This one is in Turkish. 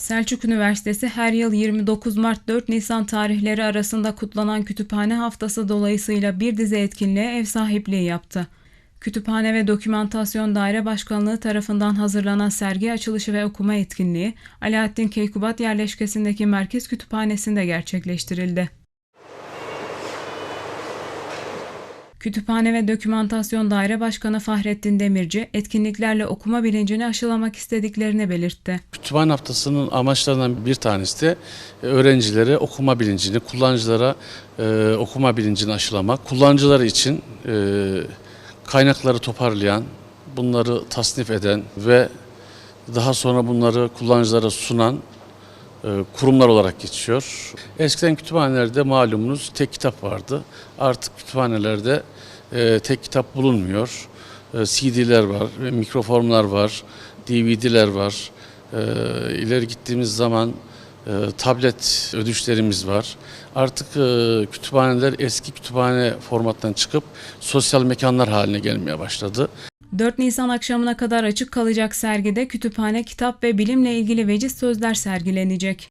Selçuk Üniversitesi her yıl 29 Mart 4 Nisan tarihleri arasında kutlanan Kütüphane Haftası dolayısıyla bir dizi etkinliğe ev sahipliği yaptı. Kütüphane ve Dokümantasyon Daire Başkanlığı tarafından hazırlanan sergi açılışı ve okuma etkinliği Alaaddin Keykubat yerleşkesindeki Merkez Kütüphanesi'nde gerçekleştirildi. Kütüphane ve Dokümantasyon Daire Başkanı Fahrettin Demirci, etkinliklerle okuma bilincini aşılamak istediklerini belirtti. Kütüphane haftasının amaçlarından bir tanesi de e, öğrencilere okuma bilincini, kullanıcılara e, okuma bilincini aşılamak, kullanıcıları için e, kaynakları toparlayan, bunları tasnif eden ve daha sonra bunları kullanıcılara sunan kurumlar olarak geçiyor. Eskiden kütüphanelerde malumunuz tek kitap vardı. Artık kütüphanelerde e, tek kitap bulunmuyor. E, CD'ler var, e, mikroformlar var, DVD'ler var. E, ileri gittiğimiz zaman e, tablet ödüşlerimiz var. Artık e, kütüphaneler eski kütüphane formattan çıkıp sosyal mekanlar haline gelmeye başladı. 4 Nisan akşamına kadar açık kalacak sergide kütüphane, kitap ve bilimle ilgili veciz sözler sergilenecek.